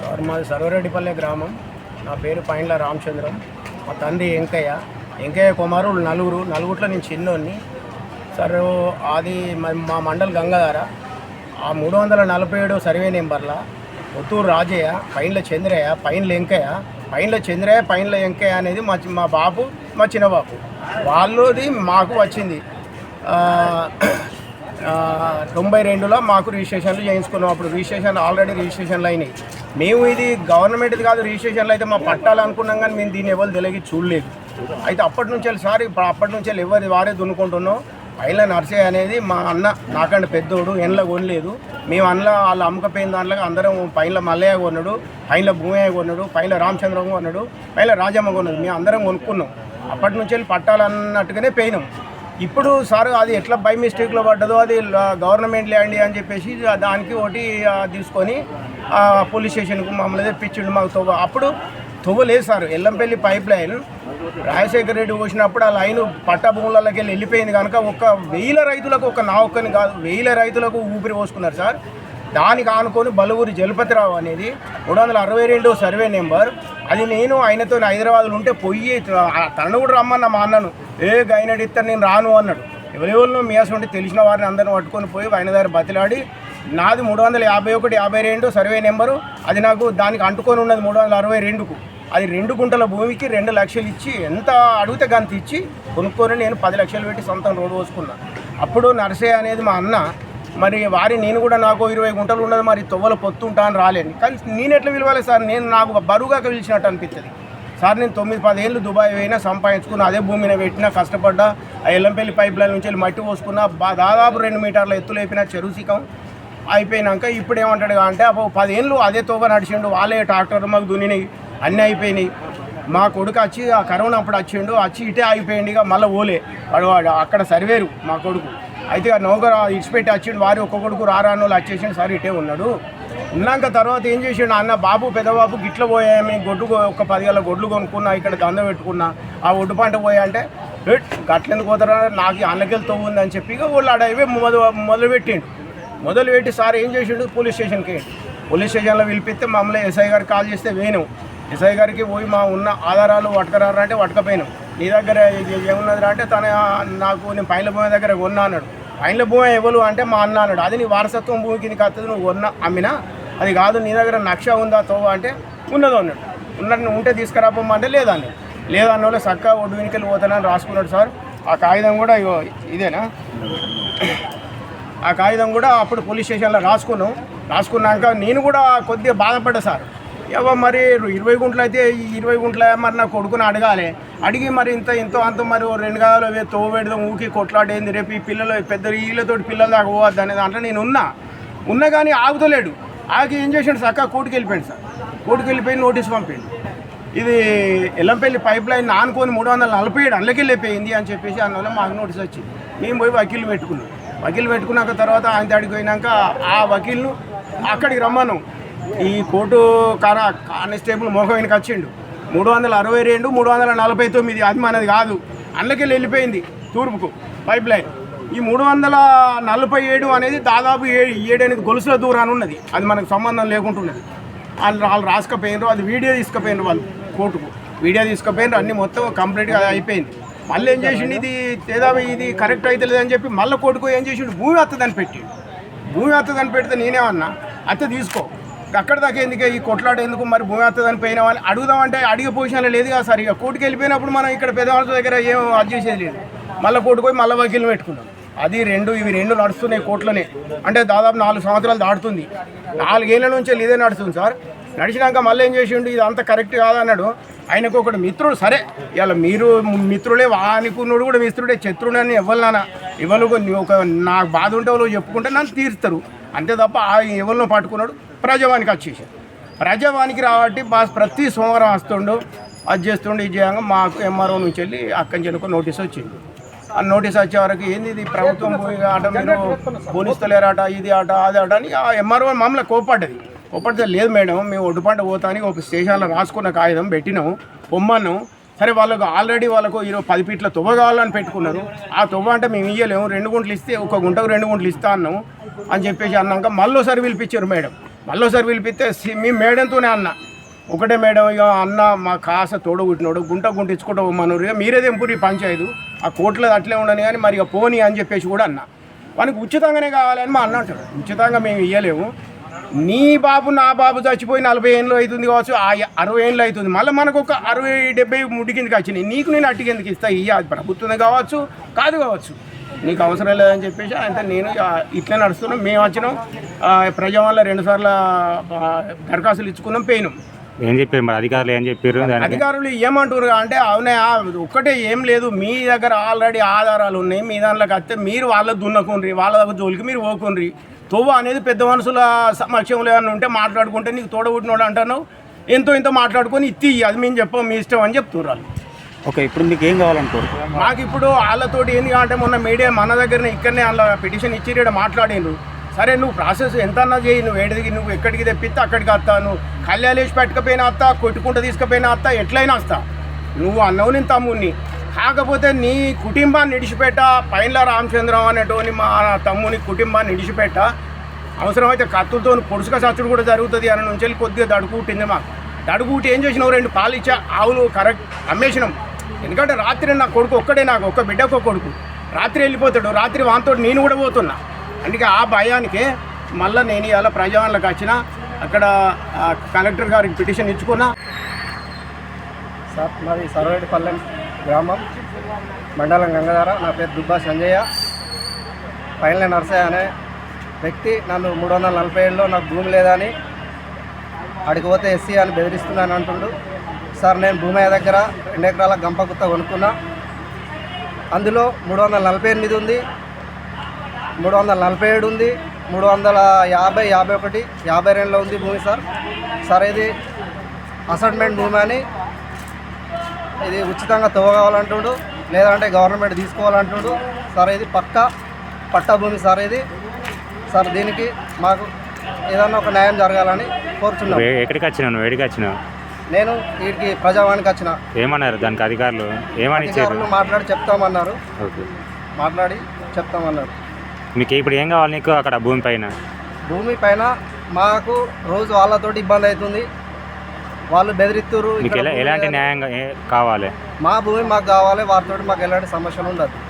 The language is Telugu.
సార్ మాది సర్వరెడ్డిపల్లె గ్రామం. నా పేరు పైండ్ల రామచంద్రం. మా తండ్రి వెంకయ్య. వెంకయ్య కుమారుడు నలుగురు నలుగురిలో నేను చిన్నోడిని సార్ అది మ- మా మండల్ గంగాధార. ఆ మూడు వందల నలభై ఏడు సర్వే నెంబర్ల పుత్తూరు రాజయ్య పైన్ల చంద్రయ్య పైన్ల వెంకయ్య. పైన్ల చంద్రయ్య పైన్ల వెంకయ్య అనేది మా మా బాబు మా చిన్నబాబు. వాళ్ళది మాకు వచ్చింది. తొంభై రెండులో మాకు రిజిస్ట్రేషన్లు చేయించుకున్నాం. అప్పుడు రిజిస్ట్రేషన్ ఆల్రెడీ రిజిస్ట్రేషన్లు అయినాయి. మేము ఇది గవర్నమెంట్ది కాదు రిజిస్ట్రేషన్లు అయితే మా పట్టాలు అనుకున్నాం కానీ మేము దీన్ని ఎవరు తెలియ చూడలేదు. అయితే అప్పటి నుంచి సార్ అప్పటి నుంచి ఎవరి వారే దున్నుకుంటున్నాం. పైల నర్సే అనేది మా అన్న నాకంటే పెద్దోడు ఎండ్ల కొనలేదు. మేము అందులో వాళ్ళు అమ్మకపోయిన దాంట్లో అందరం పైన మల్లయ్య కొన్నాడు పైన భూమయ్య కొన్నాడు పైన రామచంద్రం కొన్నాడు పైన రాజమ్మ కొన్నది. మేము అందరం కొనుక్కున్నాం. అప్పటి నుంచి వెళ్ళి పట్టాలన్నట్టుగానే పోయినాం. ఇప్పుడు సార్ అది ఎట్లా బై మిస్టేక్లో పడ్డదో అది గవర్నమెంట్ ల్యాండ్ అని చెప్పేసి దానికి ఒకటి తీసుకొని పోలీస్ స్టేషన్కు మమ్మల్ని తెప్పించిండు మాకు తవ్వ. అప్పుడు తవ్వలేదు sir Yellampalli pipeline. Rajasekhara Reddy పోసినప్పుడు ఆ లైన్ పట్ట భూములకి వెళ్ళి వెళ్ళిపోయింది కనుక ఒక వేల రైతులకు ఒక నా ఒక్కని కాదు వేల రైతులకు ఊపిరి పోసుకున్నారు సార్. దానికి ఆనుకొని బలువురి జలపతిరావు అనేది మూడు వందల అరవై రెండు సర్వే నెంబర్. అది నేను ఆయనతో హైదరాబాద్లో ఉంటే పొయ్యి తనను కూడా రమ్మన్న మా అన్నను. ఏ గైనడి నేను రాను అన్నాడు. ఎవరెవరినో మేసం ఉంటే తెలిసిన వారిని అందరిని పట్టుకొని పోయి ఆయన దగ్గర బతిలాడి నాది మూడు వందల యాభై ఒకటి యాభై రెండు సర్వే నెంబరు. అది నాకు దానికి అంటుకొని ఉన్నది మూడు వందల అరవై రెండుకు. అది రెండు గుంటల భూమికి రెండు లక్షలు ఇచ్చి ఎంత అడిగితే గంత ఇచ్చి కొనుక్కొని నేను పది లక్షలు పెట్టి సొంతం రోడ్డు పోసుకున్నాను అప్పుడు నర్సే అనేది మా అన్న మరి వారి నేను కూడా నాకు ఇరవై గుంటలు ఉన్నది మరి తొవ్వల పొత్తుంటా అని రాలేను. కానీ నేను ఎట్లా పిలవాలి సార్? నేను నాకు బరువుగా పిలిచినట్టు అనిపిస్తుంది సార్ నేను తొమ్మిది పదేళ్ళు దుబాయ్ పోయినా సంపాదించుకున్నా అదే భూమిని పెట్టినా కష్టపడ్డా ఆ ఎల్లంపల్లి పైప్ లైన్ నుంచి వెళ్ళి మట్టి పోసుకున్నా దాదాపు రెండు మీటర్ల ఎత్తులు అయిపోయిన చెరువు అయిపోయినాక ఇప్పుడు ఏమంటాడు అంటే అప్పుడు పదేళ్ళు అదే తోక నడిచిండు వాళ్ళే ట్రాక్టర్ మాకు దున్నినాయి అన్నీ అయిపోయినాయి. మా కొడుకు వచ్చి ఆ కరోనా అప్పుడు వచ్చిండు వచ్చి ఇటే అయిపోయింది ఇక మళ్ళీ ఓలే. వాడు వాడు అక్కడ సర్వేరు మా కొడుకు. అయితే ఆ నౌకర్ వచ్చిండు వారి ఒక్క కొడుకు రారాను వాళ్ళు వచ్చేసిండు సార్ ఇటే ఉన్నాడు. ఉన్నాక తర్వాత ఏం చేసిండు అన్న బాబు పెద్దబాబు గిట్ల పోయామి గొడ్డు ఒక పదిగల గొడ్లు కొనుక్కున్నా ఇక్కడ దంద పెట్టుకున్నా ఆ ఒడ్డు పంట పోయా అంటే "ఏట్, గట్లెందుకు పోతారా? నాకు అన్నకెళ్ళి ఉంది అని చెప్పి ఇక వాళ్ళు అడవి మొదలు మొదలు మొదలుపెట్టి సార్ ఏం చేసిండు పోలీస్ స్టేషన్కి పోలీస్ స్టేషన్లో పిలిపిస్తే మమ్మల్ని ఎస్ఐ గారికి కాల్ చేస్తే వేయను. ఎస్ఐ గారికి పోయి మా ఉన్న ఆధారాలు పట్టుకురారా అంటే పట్టుకపోయినాం. నీ దగ్గర ఏమున్నదిరా అంటే తన నాకు నేను పైన పోయిన దగ్గర కొన్నా అన్నాడు. పైన భూమి ఎవరు అంటే మా అన్న అన్నాడు. అది నీ వారసత్వం భూమి కిందకి వస్తుంది నువ్వు ఉన్న అమ్మినా. అది కాదు నీ దగ్గర నక్ష ఉందా తోవ అంటే ఉన్నదో అన్నాడు. ఉన్నట్టు ఉంటే తీసుకురాపమ్మా అంటే లేదన్నాడు లేదన్న వాళ్ళు చక్కగా ఒడ్డు వెనుకలు పోతానని రాసుకున్నాడు సార్. ఆ కాగితం కూడా ఇగో ఇదేనా? ఆ కాగితం కూడా అప్పుడు పోలీస్ స్టేషన్లో రాసుకున్నాం. రాసుకున్నాక నేను కూడా కొద్దిగా బాధపడ్డా సార్. ఏవో మరి ఇరవై గుంటలు అయితే ఇరవై గుంటలు మరి నా కొడుకుని అడగాలి. అడిగి మరి ఇంత ఇంతో అంత మరి రెండు గదాలు అవే పెడదాం ఊకి కొట్లాడేంది రేపు ఈ పిల్లలు పెద్ద వీళ్ళతోటి పిల్లల దాకా పోవద్దు అనేది దాంట్లో నేను ఉన్నా. ఉన్నా కానీ ఆగుతలేడు. ఆగి ఏం చేసాడు చక్కగా కోర్టుకి వెళ్ళిపోయాడు సార్. కోర్టుకి వెళ్ళిపోయి నోటీస్ పంపిండు. ఇది ఎల్లంపల్లి పైప్ లైన్ ఆనుకొని మూడు వందల నలభై ఏడు అందులోకి వెళ్ళిపోయింది అని చెప్పేసి అందువల్ల మాకు నోటీస్ వచ్చింది. మేము పోయి వకీలు పెట్టుకున్నాం. వకీలు పెట్టుకున్నాక తర్వాత ఆయన దాడికి పోయినాక ఆ వకీల్ను అక్కడికి రమ్మను ఈ కోర్టు కాన కానిస్టేబుల్ మోహం వెనక వచ్చిండు. మూడు వందల అరవై రెండు మూడు వందల నలభై తొమ్మిది అది మనది కాదు. అందులోకి వెళ్ళి వెళ్ళిపోయింది తూర్పుకు పైప్ లైన్ ఈ మూడు వందల నలభై ఏడు అనేది దాదాపు ఏడు ఏడెనిమిది గొలుసుల దూరాన్ని ఉన్నది. అది మనకు సంబంధం లేకుంటున్నది. వాళ్ళు వాళ్ళు రాసుకపోయినారు అది వీడియో తీసుకుపోయినారు వాళ్ళు కోర్టుకు. వీడియో తీసుకుపోయినారు అన్ని మొత్తం కంప్లీట్గా అయిపోయింది. మళ్ళీ ఏం చేసిండు? ఇది ఏదో ఇది కరెక్ట్ అయితే లేదని చెప్పి మళ్ళీ కోర్టుకు ఏం చేసిండు? భూమి అత్తదని పెట్టి భూమి వస్తుందని పెడితే నేనేమన్నా? అత్త తీసుకో. అక్కడ దాకా ఎందుకే ఈ కొట్లాట ఎందుకు మరి భూమి వస్తుందని పోయినామని అడుగుదామంటే అడిగే పొజిషన్లో లేదు కదా సార్. ఇక కోర్టుకి వెళ్ళిపోయినప్పుడు మనం ఇక్కడ పెద్దవాళ్ళ దగ్గర ఏం అది చేసేది లేదు. మళ్ళీ కోర్టుకు పోయి మళ్ళీ వకీలు పెట్టుకున్నాం. అది రెండు ఇవి రెండు నడుస్తున్నాయి కోర్టులోనే. అంటే దాదాపు నాలుగు సంవత్సరాలు దాటుతుంది. నాలుగేళ్ళ నుంచి ఇదే నడుస్తుంది సార్. నడిచినాక మళ్ళీ ఏం చేసిండు? ఇది అంత కరెక్ట్ కాదన్నాడు ఆయనకు ఒకటి మిత్రుడు సరే. ఇలా మీరు మిత్రుడే వానుకున్నాడు కూడా మిత్రుడే శత్రుడు అని ఎవరినానా ఎవరు ఒక నాకు బాధ ఉంటే వాళ్ళు చెప్పుకుంటే నన్ను తీరుస్తారు. అంతే తప్ప ఆ ఎవరినో పట్టుకున్నాడు. ప్రజావానికి వచ్చేసాడు ప్రజావానికి రాబట్టి మా ప్రతి సోమవారం వస్తుండు అది చేస్తుండు ఇది చేయంగా మాకు ఎంఆర్ఓ నుంచి వెళ్ళి అక్కడి నుంచి నోటీస్ వచ్చింది. ఆ నోటీస్ వచ్చే వరకు ఏంది ఇది ప్రభుత్వం ఆట మీరు పోలీసులేరాట ఇది ఆట అది ఆట అని ఆ ఎంఆర్ఓ మమ్మల్ని కోపడ్డది కోపడితే లేదు మేడం మేము ఒడ్డుపంట పోతానికి ఒక స్టేషన్లో రాసుకున్న కాగితం పెట్టినాము పొమ్మను సరే వాళ్ళకు ఆల్రెడీ వాళ్ళకు ఈరోజు పది ఫీట్ల తువ్వ కావాలని పెట్టుకున్నారు. ఆ తువ్వ అంటే మేము ఇయ్యలేము రెండు గుంటలు ఇస్తే ఒక గుంటకు రెండు గుంటలు ఇస్తా అన్నాము అని చెప్పేసి అన్నాక మళ్ళీ ఒకసారి పిలిపించారు మేడం. మళ్ళీసారి పిలిపిస్తే మీ మేడంతోనే అన్న. ఒకటే మేడం ఇక అన్న మా కాస తోడగుట్టినోడు గుంట గుంట ఇచ్చుకుంటా మనూరు ఇక మీరే తెంపురి పంచాయదు ఆ కోట్లో అట్లే ఉండని కానీ మరి ఇక పోనీ అని చెప్పేసి కూడా అన్న. వానికి ఉచితంగానే కావాలని మా అన్న అంటాడు. ఉచితంగా మేము ఇవ్వలేము నీ బాబు నా బాబు చచ్చిపోయి నలభై ఏళ్ళు అవుతుంది కావచ్చు ఆ అరవై ఏళ్ళు అవుతుంది. మళ్ళీ మనకు ఒక అరవై డెబ్బై ముడి కిందకి వచ్చినాయి. నీకు నేను అట్టికి ఎందుకు ఇస్తా? ఇయ్య. అది కావచ్చు కాదు కావచ్చు. నీకు అవసరం లేదని చెప్పేసి ఆయన నేను ఇట్లా నడుస్తున్నాం. మేము వచ్చినాం ప్రజా వల్ల రెండు సార్లు దరఖాస్తులు ఇచ్చుకున్నాం పోయినాం. ఏం చెప్పారు మరి? అధికారులు ఏం చెప్పారు? అధికారులు ఏమంటారు అంటే అవునా ఒక్కటే ఏం లేదు. మీ దగ్గర ఆల్రెడీ ఆధారాలు ఉన్నాయి. మీ దాంట్లోకి వస్తే మీరు వాళ్ళ దున్నకుండ్రి వాళ్ళ దగ్గర జోలికి మీరు పోకుండ్రి. తొవ్వ అనేది పెద్ద మనుషుల సమక్షంలో ఏమైనా ఉంటే మాట్లాడుకుంటే నీకు తోడబుట్టినోడు అంటున్నావు. ఎంతో ఎంతో మాట్లాడుకొని ఇత్తి అది మేము చెప్పాం మీ ఇష్టం అని చెప్తున్నారు వాళ్ళు. ఓకే ఇప్పుడు మీకు ఏం కావాలనుకోరు? మాకు ఇప్పుడు వాళ్ళతోటి ఏంది అంటే మొన్న మీడియా మన దగ్గరనే ఇక్కడనే వాళ్ళ పిటిషన్ ఇచ్చి ఇక్కడ మాట్లాడిండ్రు. సరే నువ్వు ప్రాసెస్ ఎంత అన్నా చేయి నువ్వు ఏడికి నువ్వు ఎక్కడికి తెప్పిస్తే అక్కడికి వస్తా. నువ్వు కళ్యాణేసి పెట్టకపోయినా వస్తా కొట్టుకుంటూ తీసుకుపోయినా వస్తా ఎట్లయినా వస్తా. నువ్వు అన్నవు నేను తమ్ముడిని. కాకపోతే నీ కుటుంబాన్ని నిడిచిపెట్ట పైన్ల రామచంద్రం అనేటోని మా తమ్ముని కుటుంబాన్ని నిడిచిపెట్ట. అవసరమైతే కత్తులతో పొడుసుక చచ్చుడు కూడా జరుగుతుంది అని నుంచి వెళ్ళి కొద్దిగా దడుకుట్టింది మాకు. దడుకుట్టి ఏం చేసినావు? రెండు పాలు ఇచ్చా ఆవులు కరెక్ట్ అమ్మేసినాం. ఎందుకంటే రాత్రి నా కొడుకు ఒక్కడే నాకు ఒక్క బిడ్డ ఒక కొడుకు. రాత్రి వెళ్ళిపోతాడు రాత్రి వాంతో నేను కూడా పోతున్నా. అందుకే ఆ భయానికి మళ్ళీ నేను ఇవాళ ప్రజావాళ్ళకి వచ్చిన. అక్కడ కలెక్టర్ గారికి పిటిషన్ ఇచ్చుకున్నా. సార్ మాది సర్వేటిపల్లెం గ్రామం. మండలం గంగధార నా పేరు దుబ్బా సంజయ్య. పైన నర్సయ్య అనే వ్యక్తి నన్ను మూడు వందల నలభై ఏళ్ళలో నాకు భూమి లేదని అడిగిపోతే ఎస్సీ అని బెదిరిస్తున్నాను అంటుండు సార్ నేను భూమి దగ్గర రెండు ఎకరాల గంప గుత్త కొనుక్కున్నా. అందులో మూడు వందల నలభై ఎనిమిది ఉంది మూడు వందల నలభై ఏడు ఉంది మూడు వందల యాభై యాభై ఒకటి యాభై రెండులో ఉంది భూమి సార్. సార్ ఇది అసైన్మెంట్ భూమి అని ఇది ఉచితంగా తవ్వగలంటుడు లేదంటే గవర్నమెంట్ తీసుకోవాలంటుడు. సార్ ఇది పక్క పట్టా భూమి సార్ ఇది. సార్ దీనికి మాకు ఏదన్నా ఒక న్యాయం జరగాలని కోరుతున్నాను ఎక్కడికి వచ్చినావు? ఎక్కడికి వచ్చినావు? నేను వీటికి ప్రజావానికి వచ్చిన. ఏమన్నారు? దానికి అధికారులు ఏమని ఇచ్చారు? అధికారులు మాట్లాడి చెప్తామన్నారు. ఓకే. మాట్లాడి చెప్తామన్నారు. మీకు ఇప్పుడు ఏం కావాలి నీకు అక్కడ భూమి పైన? భూమి పైన మాకు రోజు వాళ్ళతోటి ఇబ్బంది అవుతుంది. వాళ్ళు మీకు ఎలా భూమి ఎలాంటి లేదని. న్యాయం గా- ఏ- కావాలి? మా భూమి మాకు కావాలి వారితో మాకు ఎలాంటి సమస్యలు ఉండదు.